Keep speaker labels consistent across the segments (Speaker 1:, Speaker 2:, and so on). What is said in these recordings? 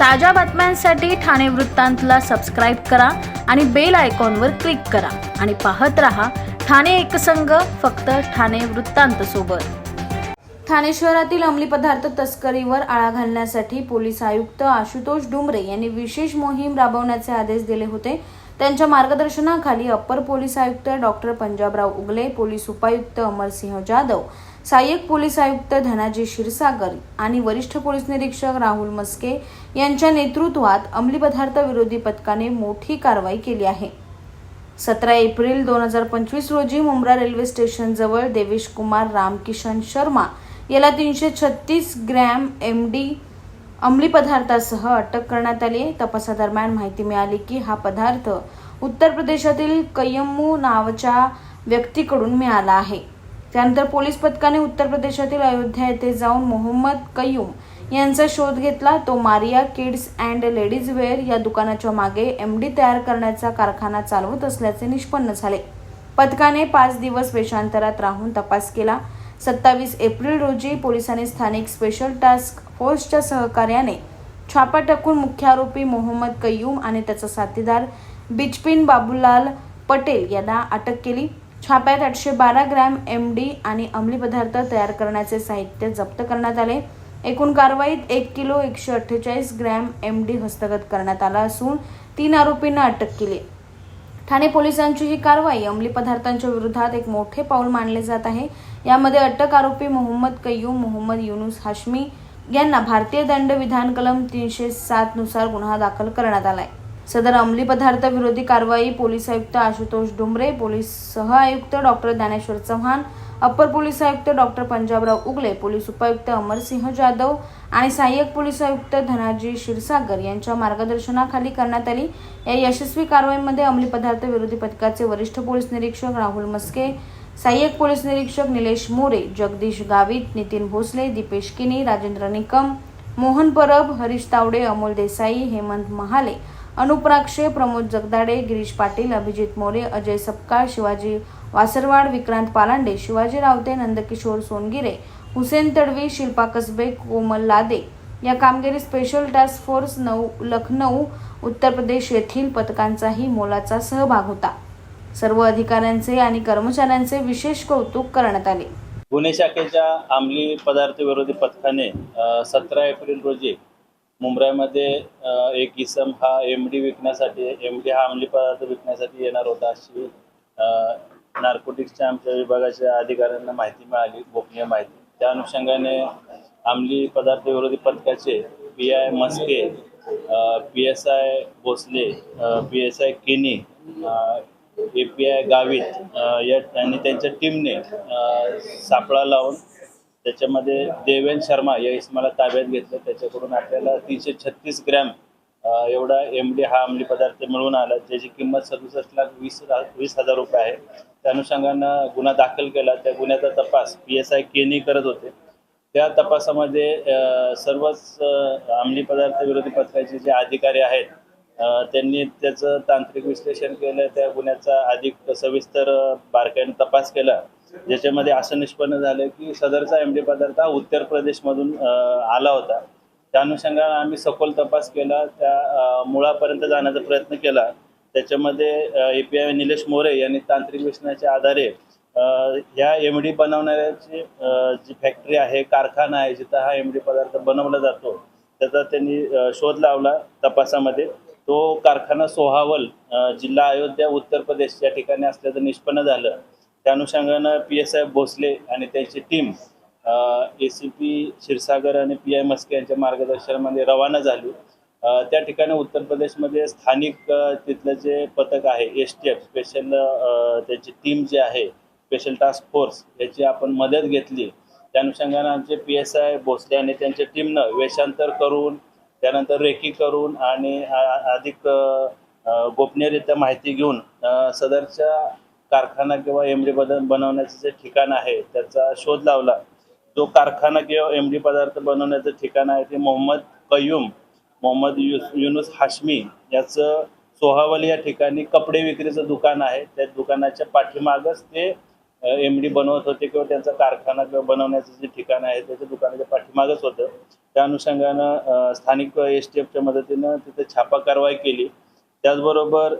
Speaker 1: ताज्या बातम्यांसाठी ठाणे वृत्तांतला सबस्क्राईब करा आणि बेल आयकॉनवर क्लिक करा. आणि पाहत रहा ठाणे एकसंघ फक्त ठाणे वृत्तांत सोबत. ठाणे शहरातील अंमली पदार्थ तस्करीवर आळा घालण्यासाठी पोलीस आयुक्त आशुतोष डुमरे यांनी विशेष मोहीम राबवण्याचे आदेश दिले होते. त्यांच्या मार्गदर्शनाखाली अप्पर पोलीस आयुक्त डॉक्टर पंजाबराव उगले पोलीस उपायुक्त अमरसिंह जाधव सहाय्यक पोलीस आयुक्त धनाजी क्षीरसागर आणि वरिष्ठ पोलीस निरीक्षक राहुल मस्के यांच्या नेतृत्वात अंमली पदार्थ विरोधी पथकाने मोठी कारवाई केली आहे. सतरा एप्रिल दोन हजार पंचवीस रोजी मुंब्रा रेल्वे स्टेशनजवळ देवेश कुमार रामकिशन शर्मा याला तीनशे छत्तीस ग्रॅम एम डी अंमली पदार्थासह अटक करण्यात आली. तपासादरम्यान माहिती मिळाली की हा पदार्थ उत्तर प्रदेशातील कयम्मू नावाच्या व्यक्तीकडून मिळाला आहे. त्यानंतर पोलीस पथकाने उत्तर प्रदेशातील अयोध्या येथे जाऊन मोहम्मद कय्यूम यांचा शोध घेतला. तो Maria kids and ladies wear या दुकानाच्या मागे एम डी तयार करण्याचा कारखाना चालवत असल्याचे निष्पन्न झाले. पथकाने पाच दिवस वेशांतरात राहून तपास केला. सत्तावीस एप्रिल रोजी पोलिसांनी स्थानिक स्पेशल टास्क फोर्सच्या सहकार्याने छापा टाकून मुख्य आरोपी मोहम्मद कयूम आणि त्याचा साथीदार बिचपिन बाबूलाल पटेल यांना अटक केली. छाप्यात आठशे बारा ग्रॅम एम डी आणि अंमली पदार्थ तयार करण्याचे साहित्य जप्त करण्यात आले. एकूण कारवाईत एक किलो एकशे अठ्ठेचाळीस ग्रॅम एम डी हस्तगत करण्यात आला असून तीन आरोपींना अटक केली. ठाणे पोलिसांची ही कारवाई अंमली पदार्थांच्या विरोधात एक मोठे पाऊल मानले जात आहे. यामध्ये अटक आरोपी मोहम्मद कय्यूम मोहम्मद युनुस हाशमी यांना भारतीय दंड विधान कलम तीनशे सात नुसार गुन्हा दाखल करण्यात आला आहे सदर अंमली पदार्थ विरोधी कारवाई पोलीस आयुक्त आशुतोष डुमरे पोलीस सह आयुक्त doctor Dnyaneshwar Chavan upper police आयुक्त डॉक्टर पंजाबराव उगले पोलीस उपायुक्त अमरसिंह जाधव आणि सहाय्यक पोलीस आयुक्त धनाजी क्षीरसागर यांच्या मार्गदर्शनाखाली करण्यात आली. या यशस्वी कारवाईमध्ये अंमली पदार्थ विरोधी पथकाचे वरिष्ठ पोलीस निरीक्षक राहुल मस्के सहाय्यक पोलीस निरीक्षक निलेश मोरे जगदीश गावित नितीन भोसले दीपेश किनी राजेंद्र निकम मोहन परब हरीश तावडे अमोल देसाई हेमंत महाले अनुप्राक्षे प्रमोद जगदाडे गिरीश पाटील अभिजित मोरे अजय सपकाळ शिवाजी वासरवाड विक्रांत पालांडे शिवाजी रावते नंदकिशोर सोनगिरे हुसेन तडवी शिल्पा कसबे कोमल लादे. या कामगिरी स्पेशल टास्क फोर्स नऊ लखनौ उत्तर प्रदेश येथील पथकांचाही मोलाचा सहभाग होता. सर्व अधिकाऱ्यांचे आणि कर्मचाऱ्यांचे विशेष कौतुक करण्यात आले.
Speaker 2: गुन्हे शाखेच्या अंमली पदार्थ विरोधी पथकाने सतरा एप्रिल रोजी मुंबईमध्ये एक इसम हा एम डी विकण्यासाठी एम डी हा अंमली पदार्थ विकण्यासाठी येणार होता अशी नार्कोटिक्सच्या आमच्या विभागाच्या अधिकाऱ्यांना माहिती मिळाली गोपनीय माहिती. त्या अनुषंगाने अंमली पदार्थ विरोधी पथकाचे P I Maske P S I Bhosale P S I Keni A P I Gavit या आणि त्यांच्या टीमने सापळा लावून त्याच्यामध्ये देवेन शर्मा या इसमाला ताब्यात घेतलं. त्याच्याकडून आपल्याला तीनशे छत्तीस ग्रॅम एवढा एम डी हा अंमली पदार्थ मिळून आला ज्याची किंमत सदुसष्ट लाख वीस वीस हजार रुपये आहे. त्या अनुषंगानं गुन्हा दाखल केला. त्या गुन्ह्याचा तपास पी एस आय केनी करत होते. त्या तपासामध्ये सर्वच अंमली पदार्थ विरोधी पथकाचे जे अधिकारी आहेत त्यांनी त्याचं तांत्रिक विश्लेषण केलं. त्या गुन्ह्याचा अधिक सविस्तर बारकाईने तपास केला. ज्याच्यामध्ये असं निष्पन्न झालं की सदरचा एम डी पदार्थ हा उत्तर प्रदेशमधून आला होता. त्या अनुषंगाने आम्ही सखोल तपास केला त्या मुळापर्यंत जाण्याचा प्रयत्न केला. त्याच्यामध्ये A P I Nilesh More यांनी तांत्रिक विश्लेषणाच्या आधारे ह्या एम डी बनवणाऱ्याची जी फॅक्टरी आहे कारखाना आहे जिथं हा एम डी पदार्थ बनवला जातो त्याचा त्यांनी शोध लावला तपासामध्ये. तो कारखाना सोहावल जिल्हा अयोध्या उत्तर प्रदेश या ठिकाणी असल्याचं निष्पन्न झालं. त्या अनुषंगानं पी एस आय भोसले आणि त्यांची team A C P Kshirsagar आणि पी आय मस्के यांच्या मार्गदर्शनामध्ये रवाना झाली. त्या ठिकाणी उत्तर प्रदेशमध्ये स्थानिक तिथलं जे पथक आहे एस टी एफ स्पेशल त्याची टीम जी आहे स्पेशल टास्क फोर्स याची आपण मदत घेतली. त्या अनुषंगानं आमचे पी एस आय भोसले आणि त्यांच्या टीमनं वेषांतर करून त्यानंतर रेकी करून आणि अधिक गोपनीयरित्या माहिती घेऊन सदरच्या कारखाना किंवा एम डी बदल बनवण्याचं जे ठिकाण आहे त्याचा शोध लावला. जो कारखाना किंवा एम डी पदार्थ बनवण्याचं ठिकाण आहे ते मोहम्मद कयूम मोहम्मद युस युनुस हाशमी याचं सोहावली या ठिकाणी कपडे विक्रीचं दुकान आहे. त्या दुकानाच्या पाठीमागच ते एम डी बनवत होते किंवा त्यांचा कारखाना किंवा बनवण्याचं जे ठिकाण आहे त्याच्या दुकानाच्या पाठीमागच होतं. त्या अनुषंगानं स्थानिक एस टी एफच्या मदतीनं तिथे छापा कारवाई केली. त्याचबरोबर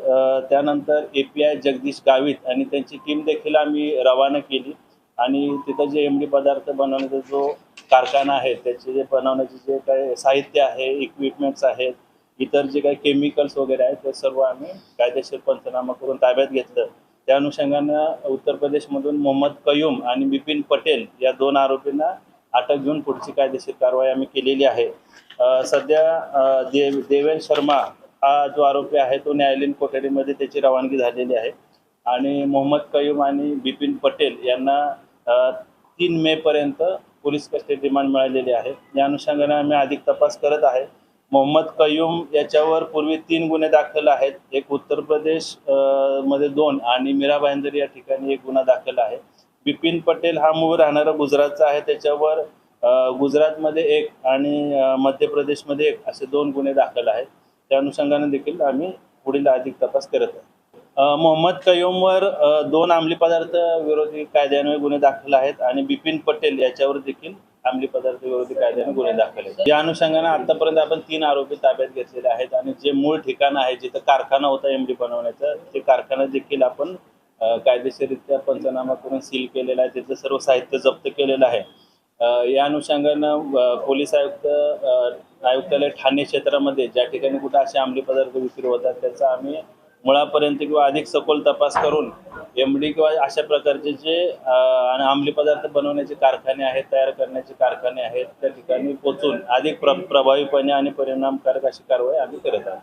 Speaker 2: त्यानंतर A P I Jagdish Gavit आणि त्यांची टीम देखील आम्ही रवाना केली. आणि तिथं जे एम डी पदार्थ बनवण्याचा जो कारखाना आहे त्याचे जे बनवण्याचे जे काही साहित्य आहे इक्विपमेंट्स आहेत इतर जे काही केमिकल्स वगैरे आहेत ते सर्व आम्ही कायदेशीर पंचनामा करून ताब्यात घेतलं. त्या अनुषंगानं उत्तर प्रदेशमधून मोहम्मद कयूम आणि बिपिन पटेल या दोन आरोपींना अटक घेऊन पुढची कायदेशीर कारवाई आम्ही केलेली आहे. सध्या देव देवेन शर्मा हा जो आरोपी आहे तो न्यायालयीन कोठडीमध्ये त्याची रवानगी झालेली आहे. आणि मोहम्मद कयूम आणि बिपिन पटेल यांना तीन मे पर्यंत पोलीस कस्टडी रिमांड मिळालेली आहे. या अनुषंगाने आम्ही अधिक तपास करत आहे. मोहम्मद कयूम याच्यावर पूर्वी तीन गुन्हे दाखल आहेत. एक उत्तर प्रदेशमध्ये दोन आणि मीरा भाईंदर या ठिकाणी एक गुन्हा दाखल आहे. बिपिन पटेल हा मूळ राहणारा गुजरातचा आहे. त्याच्यावर गुजरातमध्ये एक आणि मध्य प्रदेशमध्ये एक असे दोन गुन्हे दाखल आहेत. त्या अनुषंगाने देखील आम्ही पुढील अधिक तपास करत आहे. मोहम्मद कयोमवर दोन अंमली पदार्थ विरोधी कायद्यान्वये गुन्हे दाखल आहेत आणि बिपिन पटेल याच्यावर देखील अंमली पदार्थ विरोधी कायद्याने गुन्हे दाखल आहेत. या अनुषंगाने आतापर्यंत आपण तीन आरोपी ताब्यात घेतलेले आहेत आणि जे मूळ ठिकाण आहे जिथं कारखाना होता एमडी बनवण्याचा ते कारखाना देखील आपण कायदेशीररित्या पंचनामा करून सील केलेला आहे. त्याचं सर्व साहित्य जप्त केलेलं आहे. या अनुषंगानं पोलीस आयुक्त आयुक्तालय ठाणे क्षेत्रामध्ये ज्या ठिकाणी कुठं असे अंमली पदार्थ विक्री होतात त्याचा आम्ही मुळापर्यंत किंवा अधिक सखोल तपास करून एम डी किंवा अशा प्रकारचे जे आणि अंमली पदार्थ बनवण्याचे कारखाने आहेत तयार करण्याचे कारखाने आहेत त्या ठिकाणी पोचून अधिक प्र प्रभावीपणे आणि परिणामकारक अशी कारवाई आम्ही करत आहोत.